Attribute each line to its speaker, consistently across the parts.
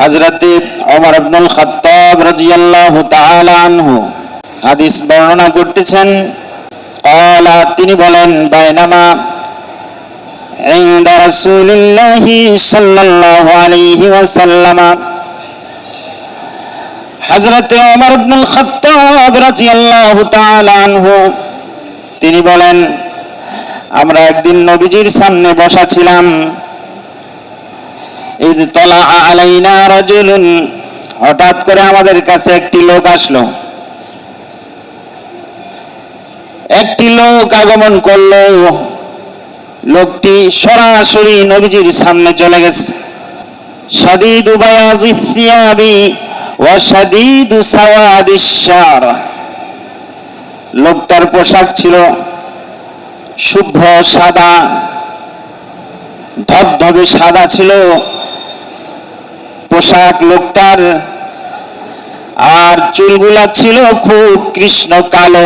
Speaker 1: হজরতে ওমর আব্দুল খত্তাব রাদিয়াল্লাহু তাআলা আনহু হাদিস বর্ণনা করতেছেন قال তিনি বলেন বাইনামা عند رسول الله صلى الله عليه وسلم হযরতে ওমর ইবনুল খাত্তাব রাদিয়াল্লাহু তাআলা আনহু তিনি বলেন আমরা একদিন নবীজির সামনে বসা ছিলাম হঠাৎ করে আমাদের কাছে একটি লোক আসলো। একটি লোক আগমন করল। লোকটি সরাসরি নবীজির সামনে চলে গেছে। লোকটার পোশাক ছিল শুভ্র সাদা, ধবধবে সাদা ছিল। পোশাক লোকটার। আর চুলগুলা ছিল খুব কৃষ্ণ কালো।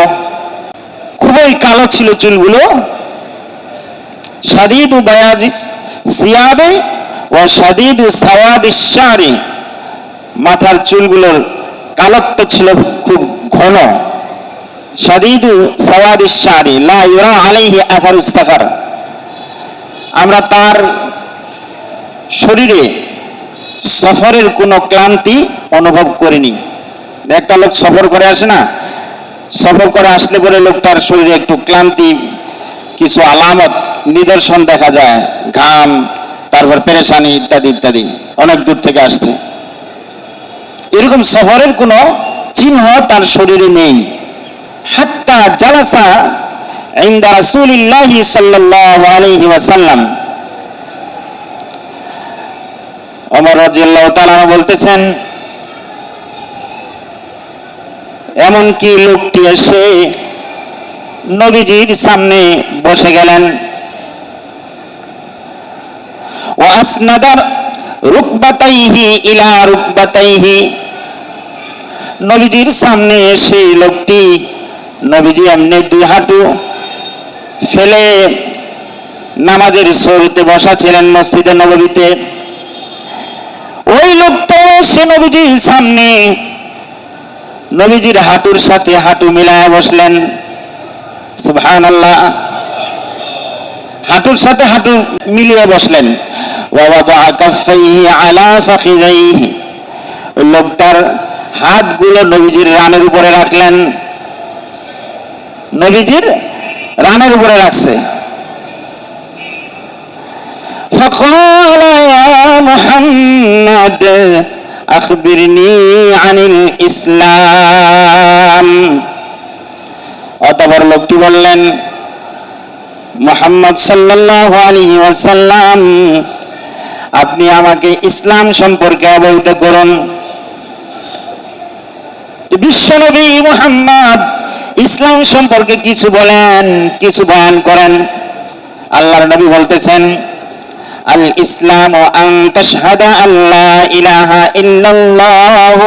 Speaker 1: খুবই কালো ছিল চুলগুলো। সাদিদু বায়াজিস সিয়াবে ও সাদিদু সাওয়াদিস শারি মাথার চুলগুলোর কালত্ব ছিল খুব ঘন। সাদিদু সাওয়াদিস শারি লা ইউরা আলাইহি আথারুস সাফার আমরা তার শরীরে সফরের কোনো ক্লান্তি অনুভব করিনি। একটা লোক সফর করে আসে না? সফর করে আসলে পরে লোকটার শরীরে একটু ক্লান্তি, কিছু আলামত, নিদর্শন দেখা যায়, ঘাম, তারপর পেরেশানি ইত্যাদি ইত্যাদি। অনেক দূর থেকে আসছে। এরকম সফরের কোনো চিহ্ন তার শরীরে নেই। হাত্তা জালাসা ইনদা রাসূলিল্লাহি সাল্লাল্লাহু আলাইহি ওয়াসাল্লাম। ওমর রাদিয়াল্লাহু তাআলা বলতেছেন, এমনকি লোকটি এসে নবীজির সামনে বসে গেলেন। ইলা নবীজির সামনে এসে লোকটি নবীজি এমনি দুই হাঁটু ফেলে নামাজের শুরুতে বসা ছিলেন মসজিদে নববীতে। ওই লোকটা এসে নবীজির সামনে, নবীজির হাঁটুর সাথে হাঁটু মিলায় বসলেন। হাঁটুর সাথে হাঁটু মিলিয়ে বসলেন। লোকটার হাতগুলো নবীজির রানের উপরে রাখলেন। নবীজির রানের উপরে রাখছে। محمد أخبرني عن الإسلام অতপর লোকটি বললেন মোহাম্মদ সাল্লাল্লাহু আলাইহি ওয়াসাল্লাম আপনি আমাকে ইসলাম সম্পর্কে অবহিত করুন বিশ্বনবী মুহাম্মদ ইসলাম সম্পর্কে কিছু বলেন কিছু বয়ান করেন আল্লাহর নবী বলতেছেন আল ইসলাম আন তাশহাদা আল্লা ইলাহা ইল্লাল্লাহ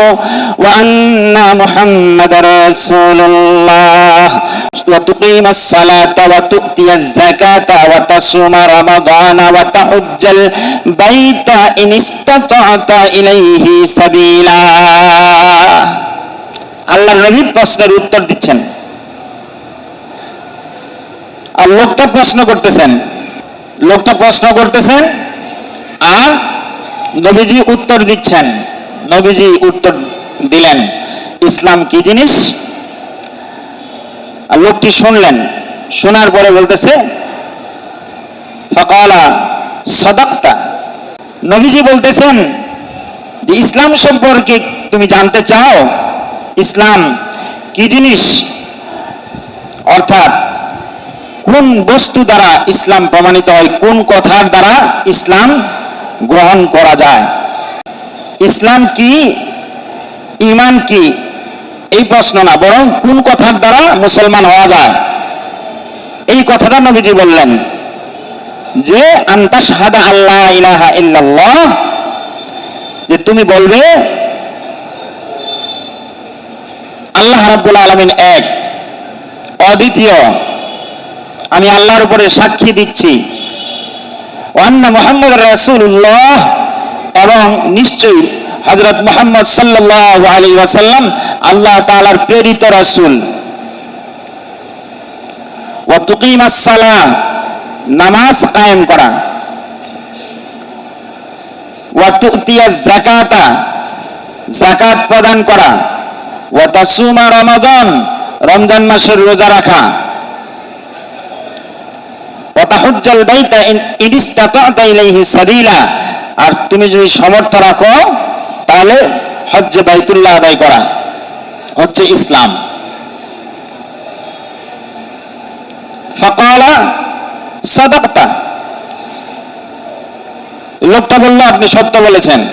Speaker 1: ওয়া আন্না মুহাম্মাদার রাসূলুল্লাহ ওয়া তুকিমাস সালাতা ওয়া তু'তিয়াজ যাকাতা ওয়া তাসুমা রমাদানা ওয়া তাহুজ্জাল বাইতা ইন ইসতাতা'তা ইলাইহি সাবিলা আল্লাহর নবী প্রশ্নের উত্তর দিচ্ছেন। আর লোকটা প্রশ্ন করতেছেন লোকটা প্রশ্ন করতেছেন আর নবীজি উত্তর দিচ্ছেন। নবীজি উত্তর দিলেন, ইসলাম কি জিনিস? আর লোকটি শুনলেন, শোনার পরে বলতেছে, ফকালা সদক্তা। নবীজি বলতেছেন, যে ইসলাম সম্পর্কে তুমি জানতে চাও, ইসলাম কি জিনিস? অর্থাৎ কোন বস্তু দ্বারা ইসলাম প্রমাণিত হয়? কোন কথার দ্বারা ইসলাম গ্রহণ করা যায়? ইসলাম কি? ইমান কি? এই প্রশ্ন না, বরং কোন কথার দ্বারা মুসলমান হওয়া যায়? এই কথাটা নবীজি বললেন যে আন্তা আল্লাহ ইলাহা ইল্লাল্লাহ, যে তুমি বলবে, আল্লাহ রাব্বুল আলামিন এক, অদ্বিতীয় আমি আল্লাহর উপরে সাক্ষী দিচ্ছি। মোহাম্মদ রাসূলুল্লাহ এবং নিশ্চয়ই হজরত মোহাম্মদ সাল্লাহ আলী ওয়াসাল্লাম আল্লাহ তাআলার প্রেরিত রাসুল। ও তুকিমাস সালাহ নামাজ কায়েম করা। ওয়া তুতিয়াজ যাকাতা, যাকাত প্রদান করা। ওয়া তাসুমা রমাদান, রমজান মাসের রোজা রাখা। ওয়া তাহুজ্জাল বাইতা ইন ইনিস্তাতা'তা ইলাইহি সাবিলা। আর তুমি যদি সমর্থ রাখো, তাহলে হজ্জে বাইতুল্লাহ আদায় করা। হচ্ছে ইসলাম। ফাকালা সাদাকতা। লোকটা বলল, আপনি সত্য বলেছেন।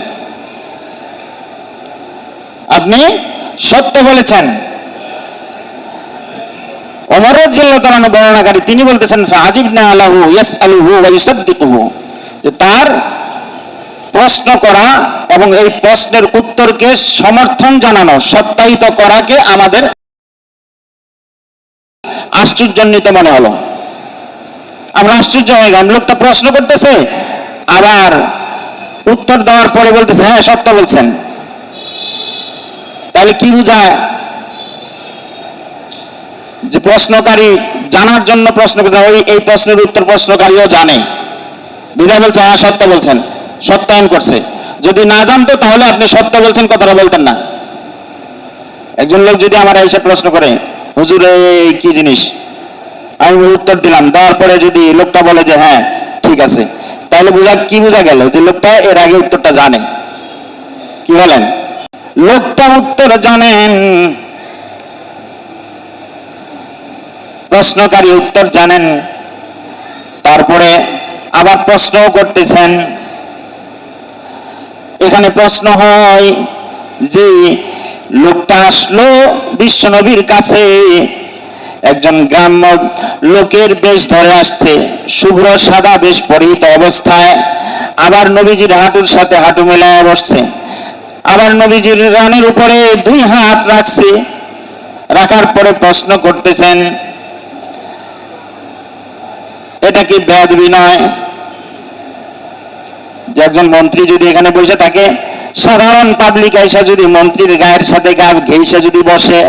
Speaker 1: আপনি সত্য বলেছেন। ওমর রাদিয়াল্লাহু তাআলা বর্ণনাকারী, তিনি বলতেছেন ফাজিবনা আলাহু ইয়াসআলুহু ওয়া ইউসাদ্দিকুহু। যে তার প্রশ্ন করা এবং এই প্রশ্নের উত্তরকে সমর্থন জানানো, সত্যায়িত করাকে আমাদের আশ্চর্যান্বিত মনে হলো। আমরা আশ্চর্য হয়ে গেলাম, লোকটা প্রশ্ন করতেছে, আবার উত্তর দেওয়ার পরে বলতেছে হ্যাঁ সত্য বলছেন। তাহলে কি বোঝায়? যে প্রশ্নকারী জানার জন্য প্রশ্ন ওই এই প্রশ্নের উত্তর প্রশ্নকারীও জানে। বিধায় বলছে হ্যাঁ সত্য বলছেন। সত্যায়ন করছে। যদি না জানতো, তাহলে আপনি সত্য বলছেন, কথাটা বলতেন না। একজন লোক যদি আমার এসে প্রশ্ন করে, হুজুর, এই কি জিনিস? আমি উত্তর দিলাম। দেওয়ার পরে যদি লোকটা বলে যে হ্যাঁ ঠিক আছে। তাহলে বোঝা কি বোঝা গেল যে লোকটা এর আগে উত্তরটা জানে? কি বলেন? লোকটা উত্তর জানেন। প্রশ্নকারী উত্তর জানেন। তারপরে আবার প্রশ্নও করতেছেন। এখানে প্রশ্ন হয় যে, লোকটা আসলো বিশ্বনবীর কাছে। একজন গ্রাম্য লোকের বেশ ধরে আসছে। শুভ্র সাদা বেশ পরিহিত অবস্থায়। আবার নবীজির হাঁটুর সাথে হাঁটু মেলায় বসছে। আবার নবীজির রানের উপরে দুই হাত রাখছে। রাখার পরে প্রশ্ন করতেছেন এটা কি বেদ বিনয় যে একজন মন্ত্রী যদি এখানে বসে থাকে, সাধারণ পাবলিক আইসা যদি মন্ত্রীর গায়ের সাথে গা ঘেইসা যদি বসে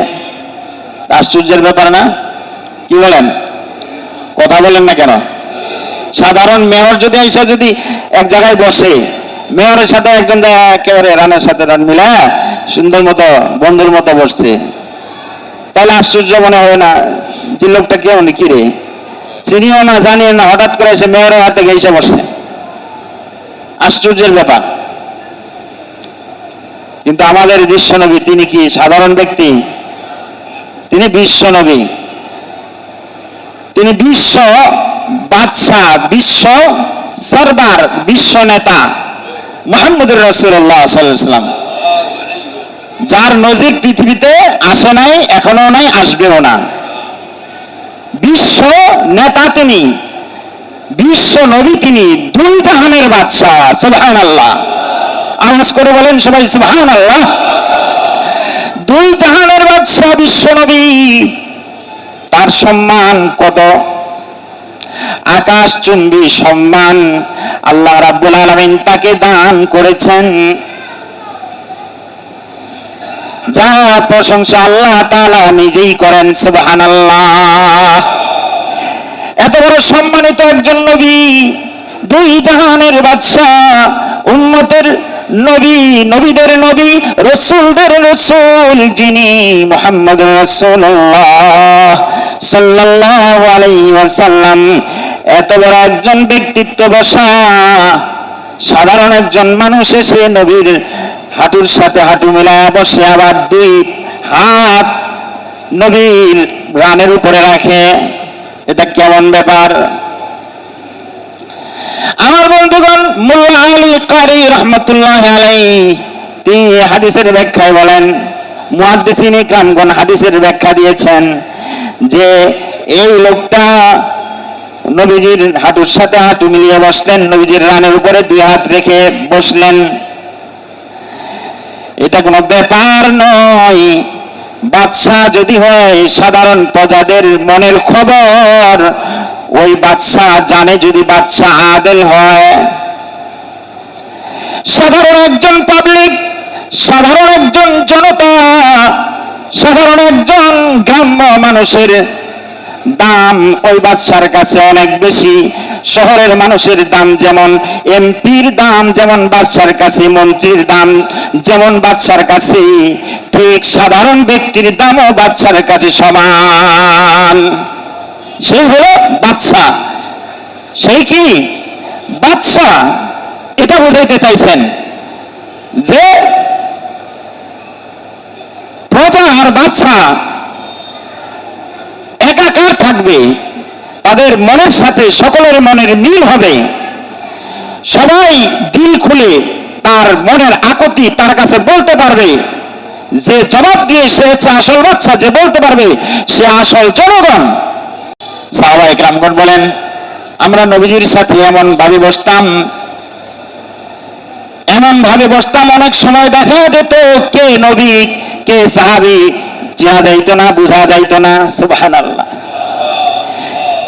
Speaker 1: আশ্চর্যের ব্যাপার না? কি বলেন? কথা বলেন না কেন? সাধারণ মেয়র যদি আইসা যদি এক জায়গায় বসে, মেয়রের সাথে একজন একেবারে রানের সাথে রান মিলা সুন্দর মতো, বন্ধুর মতো বসছে, তাহলে আশ্চর্য মনে হয় না? যে লোকটা কেউ কি রে? চিনিও না, জানিও না, হঠাৎ করে এসে মেয়রের হাতে গেসে বসে। আশ্চর্যের ব্যাপার। কিন্তু আমাদের বিশ্বনবী তিনি কি সাধারণ ব্যক্তি? তিনি বিশ্বনবী তিনি বিশ্ব বাদশাহ, বিশ্ব সরদার, বিশ্ব নেতা মোহাম্মদুর রসুল্লাহ সাল্লাম যার নজির পৃথিবীতে আসে নাই, এখনও নাই, আসবেও না। বিশ্ব নেতা তিনি, বিশ্ব নবী তিনি, দুই জাহানের বাদশাহ সুবহান আল্লাহ আওয়াজ করে বলেন সবাই সুবহান আল্লাহ দুই জাহানের বাদশাহ, বিশ্ব নবী। তার সম্মান কত? আকাশ চুম্বি সম্মান আল্লাহ রাব্বুল আলামিন তাকে দান করেছেন। যা প্রশংসা আল্লাহ তাআলা নিজেই করেন, সুবহানাল্লাহ। এত বড় সম্মানিত একজন নবী, দুই জাহানের বাদশাহ, উম্মতের নবী, নবীদের নবী, রসুলদের রসুল যিনি মোহাম্মদ রসুল্লাহ এত বড় একজন ব্যক্তিত্ব বসা, সাধারণ একজন মানুষ এসে নবীর হাঁটুর সাথে হাঁটু মেলায় বসে আবার দুই হাত নবীর রানের উপরে রাখে। এটা কেমন ব্যাপার? আমার বন্ধুগণ, মোল্লা আলী কারি রহমতুল্লাহ আলাই তিনি হাদিসের ব্যাখ্যায় বলেন, মুহাদ্দিসিন ইকরামগণ হাদিসের ব্যাখ্যা দিয়েছেন যে, এই লোকটা নবীজির হাঁটুর সাথে হাঁটু মিলিয়ে বসলেন, নবীজির রানের উপরে দুই হাত রেখে বসলেন। এটা কোনো ব্যাপার নয়। বাদশাহ যদি হয় সাধারণ প্রজাদের মনের খবর, ওই বাদশাহ জানে যদি বাদশাহ আদেল হয়। সাধারণ একজন পাবলিক সাধারণ একজন জনতা, সাধারণ একজন গ্রাম্য মানুষের দাম ওই বাদশার কাছে অনেক বেশি। শহরের মানুষের দাম যেমন, এমপির দাম যেমন, বাদশার কাছে মন্ত্রীর দাম যেমন, বাদশার কাছে ঠিক সাধারণ ব্যক্তির দামও বাদশার কাছে সমান। সেই হলো বাদশা। সেই কি? বাদশা। এটা বোঝাইতে চাইছেন যে প্রজা আর বাদশা একাকার থাকবে। তাদের মনের সাথে সকলের মনের মিল হবে। সবাই দিল খুলে তার মনের আকতি তার কাছে বলতে পারবে। যে জবাব দিয়ে সে হচ্ছে আসল বাচ্চা যে বলতে পারবে সে আসল জনগণ। সাহাবাই গ্রামগণ বলেন, আমরা নবীজির সাথে এমন ভাবে বসতাম এমন ভাবে বসতাম, অনেক সময় দেখা যেত, কে নবী, কে সাহাবি চেনা যাইতো না, বোঝা যাইতো না সুবাহান আল্লাহ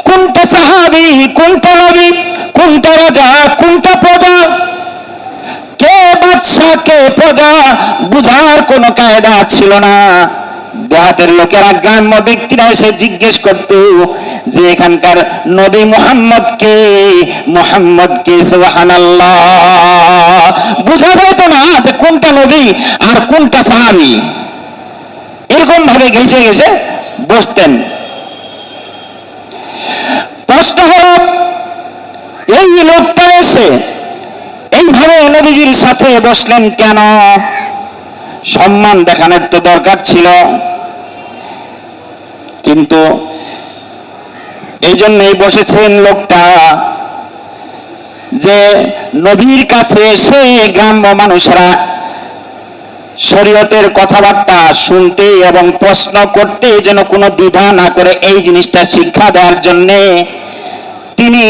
Speaker 1: কোনটা সাহাবি কোনটা নবী কোনটা রাজা কোনটা প্রজা। কে বাদশা কে প্রজা, বুঝার কোনো কায়দা ছিল না। দেহাতের লোকেরা গ্রাম্য ব্যক্তিরা এসে জিজ্ঞেস করত যে এখানকার নবী মোহাম্মদ কে? মোহাম্মদ কে? সুবহানাল্লাহ। বুঝা যেত না যে কোনটা নবী আর কোনটা সাহাবি। এরকম ভাবে ঘেসে ঘেসে বসতেন। প্রশ্ন হলো, এই লোকটা এসে এইভাবে নবীজির সাথে বসলেন কেন? সম্মান দেখানোর তো দরকার ছিল। কিন্তু এই জন্যই বসেছেন লোকটা যে নবীর কাছে সেই গ্রাম্য মানুষরা শরীয়তের কথাবার্তা শুনতে এবং প্রশ্ন করতে যেন কোনো দ্বিধা না করে এই জিনিসটা শিক্ষা দেওয়ার জন্যে তিনি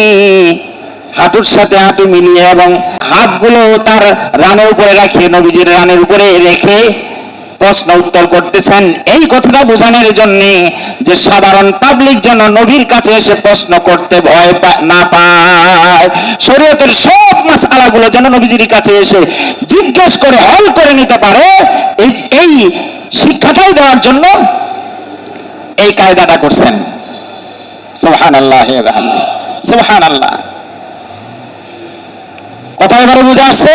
Speaker 1: হাঁটুর সাথে হাঁটু মিলিয়ে এবং হাতগুলো তার রানের উপরে রাখিয়ে নবীজির রানের উপরে রেখে প্রশ্ন উত্তর করতেছেন, এই কথাটা বোঝানোর জন্য যে সাধারণ পাবলিক যেন নবীর কাছে এসে প্রশ্ন করতে ভয় না পায়। শরীয়তের সব মাস আলাগুলো যেন নবীজির কাছে এসে জিজ্ঞেস করে হল করে নিতে পারে, এই এই শিক্ষাটাই দেওয়ার জন্য এই কায়দাটা করছেন। সুবহান আল্লাহ। সুবহান আল্লাহ কথা এবারে বুঝে আসছে?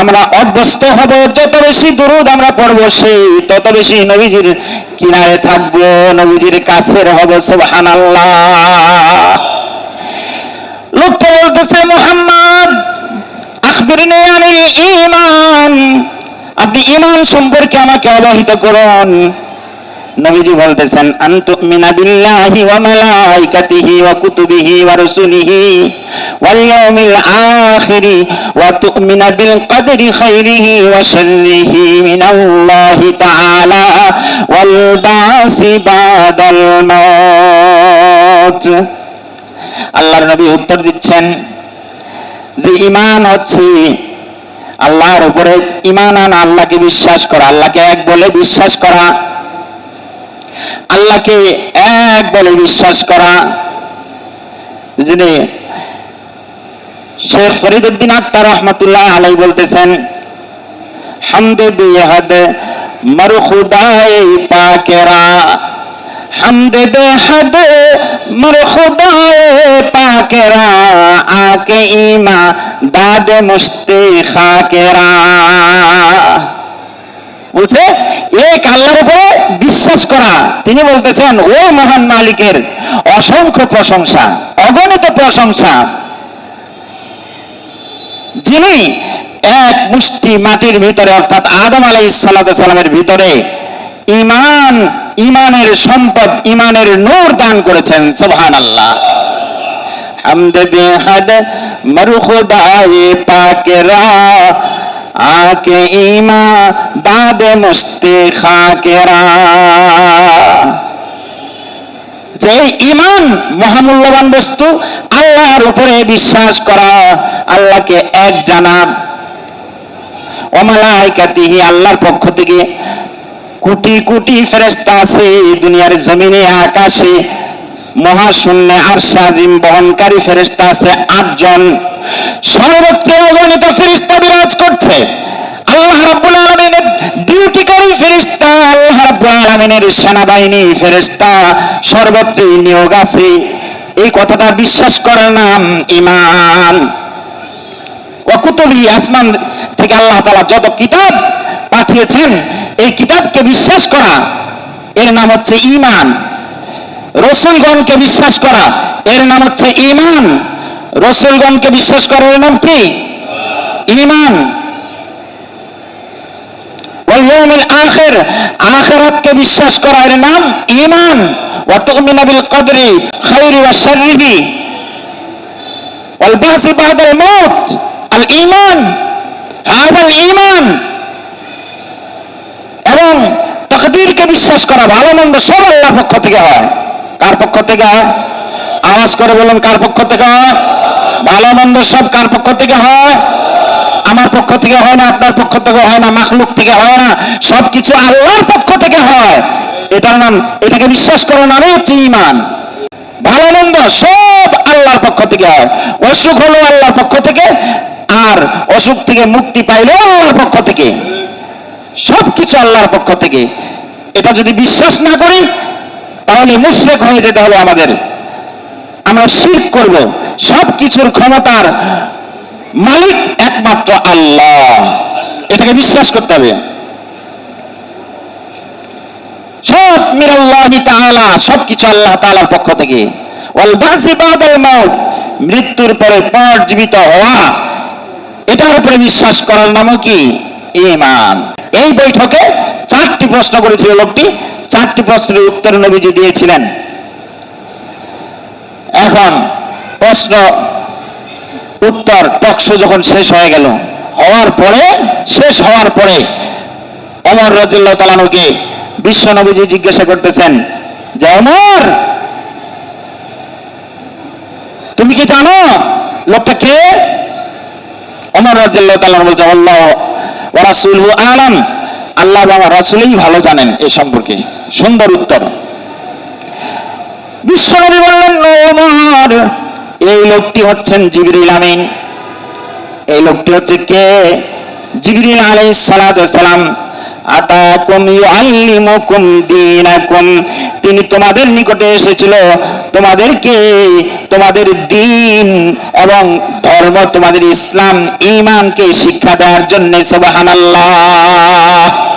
Speaker 1: আমরা অভ্যস্ত হব, যত বেশি দূরত আমরা পড়ব, সেই তত বেশি নবীজির কিনারে থাকব, নবীজির কাছের হব, সুবহানাল্লাহ। লোকটা বলতেছে, মোহাম্মদ, আখবিরনি ঈমান। আপনি ঈমান সম্পর্কে আমাকে অবহিত করুন। নবীজি বলতেছেন, আনতুমিনা বিল্লাহি ওয়া মালাইকাতিহি ওয়া কুতুবিহি ওয়া রুসুলিহি ওয়াল ইয়াউমিল আখিরি। কদরি খাইরিহি ওয়া শাররিহি মিনাল্লাহি তাআলা ওয়াল বাসি বাদাল মাউত আল্লাহর নবী উত্তর দিচ্ছেন যে ঈমান হচ্ছে আল্লাহর উপরে ঈমান আনা, আল্লাহকে বিশ্বাস করা, আল্লাহকে এক বলে বিশ্বাস করা, আল্লাহকে এক বলে বিশ্বাস করা, যিনি শেখ ফরিদুদ্দিন আত্মার রহমতুল্লাহ আলাই বলতেছেন, হামদে বেহদ মরখুদায় পাকেরা, হামদে বেহদ মরখুদায় পাকেরা, আকে ইমা দাদ মুস্তে খাকেরা বলছে, এক আল্লাহর উপরে বিশ্বাস করা। তিনি বলতেছেন, ও মহান মালিকের, অসংখ্য প্রশংসা, অগণিত প্রশংসা যিনি এক মুষ্টি মাটির ভিতরে অর্থাৎ আদম আলাই সালামের ভিতরে ইমান ইমানের সম্পদ ইমানের নূর দান করেছেন সুবহান আল্লাহ হামদ বেহাদ मरखुदाए पाकरा आके ईमा दादे मुस्ते खाकेरा যে ইমান মহামূল্যবান বস্তু, আল্লাহর উপরে বিশ্বাস করা, আল্লাহকে এক জানা অমালাইকাতিহি আল্লাহর পক্ষ থেকে কোটি কোটি ফেরেস্তা আছে দুনিয়ার জমিনে, আকাশে। মহাশূন্যে আর সাজিম বহনকারী ফেরেস্তা আছে আটজন। সর্বত্র অগণিত ফেরিস্তা বিরাজ করছে। আল্লাহ রাব্বুল ডিউটিকারী ফেরেশতা আল্লাহ রাব্বুল সেনাবাহিনী ফেরেশতা, সর্বত্রই নিয়োগ আছে। এই কথাটা বিশ্বাস করার নাম ইমান ওয়াকুতুবি আসমান থেকে আল্লাহ তাআলা যত কিতাব পাঠিয়েছেন, এই কিতাবকে বিশ্বাস করা, এর নাম হচ্ছে ঈমান। রসুলগণকে বিশ্বাস করা, এর নাম হচ্ছে ঈমান। রসুলগণকে বিশ্বাস করার নাম কি? ঈমান। আখের আখেরাতকে বিশ্বাস করা এর নাম ইমান ওয়াতুমিনাবিল কদরি ওয়া শাররিহি ওয়াল বাসি বাদাল মউত আল ইমান ইমান এবং বিশ্বাস করা ভালো মন্দ সব আল্লাহর পক্ষ থেকে হয়। কার পক্ষ থেকে? আওয়াজ করে বলুন, কার পক্ষ থেকে হয়? ভালো মন্দ সব কার পক্ষ থেকে হয়? আমার পক্ষ থেকে হয় না, আপনার পক্ষ থেকে হয় না, মাখলুক থেকে হয় না, সবকিছু আল্লাহর পক্ষ থেকে হয়। এটার নাম, এটাকে বিশ্বাস করার নামে হচ্ছে ইমান ভালো মন্দ সব আল্লাহর পক্ষ থেকে হয়। অসুখ হলো আল্লাহর পক্ষ থেকে, আর অসুখ থেকে মুক্তি পাইলেও আল্লাহর পক্ষ থেকে। সবকিছু আল্লাহর পক্ষ থেকে। এটা যদি বিশ্বাস না করি, তাহলে মুশরেক হয়ে যেতে হবে আমাদের। আমরা শিরক করব। সব কিছুর ক্ষমতার মালিক একমাত্র আল্লাহ। এটাকে বিশ্বাস করতে হবে। সব মিরাল্লাহি তাআলা, সবকিছু আল্লাহ তাআলার পক্ষ থেকে। ওয়াল বাসি বাদাল মাউত, মৃত্যুর পরে পর জীবিত হওয়া। এটার উপরে বিশ্বাস করার নামও কি? ঈমান। এই বৈঠকে চারটি প্রশ্ন করেছিল লোকটি। চারটি প্রশ্নের উত্তর নবীজি দিয়েছিলেন। এখন প্রশ্ন উত্তর টকশো যখন শেষ হয়ে গেল, হওয়ার পরে, শেষ হওয়ার পরে অমর রাজিল্লাহ তালানুকে বিশ্ব নবীজি জিজ্ঞাসা করতেছেন, যে অমর তুমি কি জানো লোকটা কে? অমর রাজিল্লাহ তালান বলছে, আল্লাহ ওরাসুল আলাম। আল্লাহ বাবা রাসুলই ভালো জানেন এ সম্পর্কে। সুন্দর উত্তর। বিশ্বনবী বললেন এই লোকটি হচ্ছেন জিবরিল আমিন। এই লোকটি হচ্ছে কে? জিবরিল আলাইহিস সালাতু সালাম আতাকুম ইউআল্লিমুকুম দীনাকুম। তিনি তোমাদের নিকটে এসেছিল। তোমাদেরকে তোমাদের দিন এবং ধর্ম, তোমাদের ইসলাম, ঈমানকে শিক্ষা দেওয়ার জন্য, সুবহানাল্লাহ।